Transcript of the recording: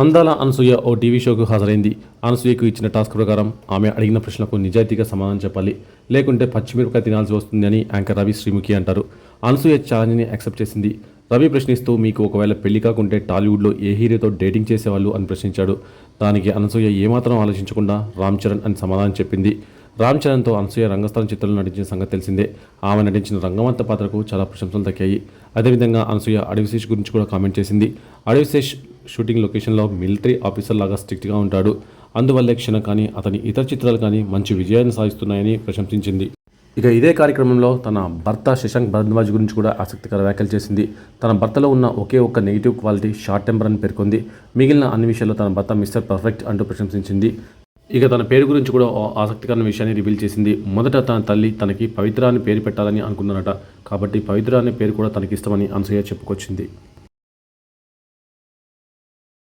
అందాల అనసూయ ఓ టీవీ షోకు హాజరైంది. అనసూయకు ఇచ్చిన టాస్క్ ప్రకారం ఆమె అడిగిన ప్రశ్నలకు నిజాయితీగా సమాధానం చెప్పాలి. లేకుంటే పచ్చిమిరపకాయ తినాల్సి వస్తుందని యాంకర్ రవి శ్రీముఖి అంటారు. అనసూయ ఛాలెంజ్ని యాక్సెప్ట్ చేసింది. రవి ప్రశ్నిస్తూ మీకు ఒకవేళ పెళ్ళి కాకుంటే టాలీవుడ్లో ఏ హీరోతో డేటింగ్ చేసేవాళ్ళు? అని ప్రశ్నించాడు. దానికి అనసూయ ఏమాత్రం ఆలోచించకుండా రామ్ చరణ్ అని సమాధానం చెప్పింది. రామ్ చరణ్తో అనసూయ రంగస్థలం చిత్రంలో నటించిన సంగతి తెలిసిందే. ఆమె నటించిన రంగవంత పాత్రకు చాలా ప్రశంసలు దక్కాయి. అదేవిధంగా అనసూయ అడవిశేష్ గురించి కూడా కామెంట్ చేసింది. అడవిశేష్ షూటింగ్ లొకేషన్లో మిలిటరీ ఆఫీసర్ లాగా స్ట్రిక్ట్గా ఉంటాడు. అందువల్లే క్షణ కానీ అతని ఇతర చిత్రాలు కానీ మంచి విజయాన్ని సాధిస్తున్నాయని ప్రశంసించింది. ఇక ఇదే కార్యక్రమంలో తన భర్త శశాంక్ భరద్వాజ్ గురించి కూడా ఆసక్తికర వ్యాఖ్యలు చేసింది. తన భర్తలో ఉన్న ఒకే ఒక్క నెగిటివ్ క్వాలిటీ షార్ట్ టెంపర్ అని పేర్కొంది. మిగిలిన అన్ని విషయాల్లో తన భర్త మిస్టర్ పర్ఫెక్ట్ అంటూ ప్రశంసించింది. ఇక తన పేరు గురించి కూడా ఓ ఆసక్తికరమైన విషయాన్ని రివీల్ చేసింది. మొదట తన తల్లి తనకి పవిత్ర అని పేరు పెట్టాలని అనుకున్నారట కాబట్టి పవిత్ర అనే పేరు కూడా తనకి ఇష్టమని అనసూయ చెప్పుకొచ్చింది.